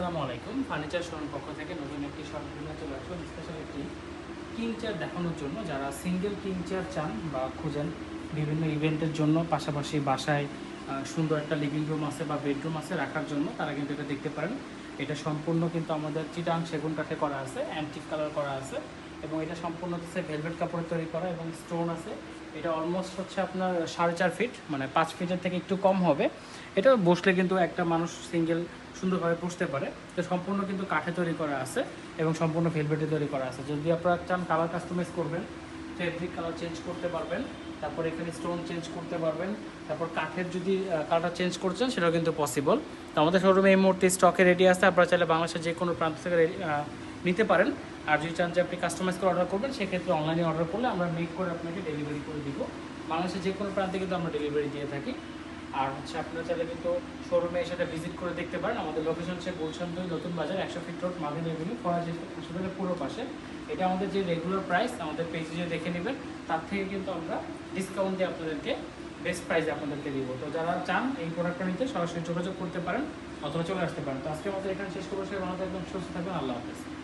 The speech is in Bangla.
আসসালামু আলাইকুম। ফার্নিচার শোরুম পক্ষ থেকে নতুন একটি সরঞ্জাম চলে আসলো স্পেশাল একটি কিং চেয়ার দেখানোর জন্য। যারা সিঙ্গেল কিং চেয়ার চান বা খুঁজেন বিভিন্ন ইভেন্টের জন্য, পাশাপাশি বাসায় সুন্দর একটা লিভিং রুম আছে বা বেডরুম আছে রাখার জন্য, তারা কিন্তু এটা দেখতে পারেন। এটা সম্পূর্ণ কিন্তু আমাদের চিটাং সেগুন কাঠে করা আছে অ্যান্টিক কালার করা আছে এবং এটা সম্পূর্ণ হচ্ছে ভেলভেট কাপড়ে তৈরি করা এবং স্টোন আছে। এটা অলমোস্ট হচ্ছে আপনার সাড়ে চার ফিট মানে পাঁচ ফিটের থেকে একটু কম হবে। এটা বসলে কিন্তু একটা মানুষ সিঙ্গেল সুন্দরভাবে বসতে পারে। তো সম্পূর্ণ কিন্তু কাঠে তৈরি করা আছে এবং সম্পূর্ণ ভেলভেটে তৈরি করা আছে। যদি আপনারা চান কালার কাস্টমাইজ করবেন ফেব্রিক কালার চেঞ্জ করতে পারবেন, তারপর এখানে স্টোন চেঞ্জ করতে পারবেন, তারপর কাঠের যদি কালারটা চেঞ্জ করছেন, সেটাও কিন্তু পসিবল তো আমাদের শোরুমে এই মুহূর্তে স্টকে রেডি আসতে আপনারা চাইলে বাংলাদেশের যে কোনো প্রান্ত থেকে নিতে পারেন। আর যদি চান যে আপনি কাস্টমাইজ করে অর্ডার করবেন, সেক্ষেত্রে অনলাইনে অর্ডার করলে আমরা মেক করে আপনাকে ডেলিভারি করে দিব। বাংলাদেশের যে কোনো প্রান্তে কিন্তু আমরা ডেলিভারি দিয়ে থাকি। আর হচ্ছে আপনারা চাইলে কিন্তু শোরুমে এসে ভিজিট করে দেখতে পারেন। আমাদের লোকেশন হচ্ছে গুলশান দুই নতুন বাজার একশো feet road Madin avenue Faraji হাসপাতালের পুরো পাশে। এটা আমাদের যে রেগুলার প্রাইস আমাদের পেজে যে দেখে নেবেন। তার থেকে কিন্তু আমরা ডিসকাউন্ট দিয়ে আপনাদেরকে বেস্ট প্রাইসে আপনাদেরকে দিব। তো যারা চান এই প্রোডাক্টটা নিতে, সরাসরি যোগাযোগ করতে পারেন অথবা চলে আসতে পারেন। তো আজকে আমাদের এখানে শেষ করব। সে থাকবেন, সুস্থ থাকবেন। আল্লাহ হাফেজ।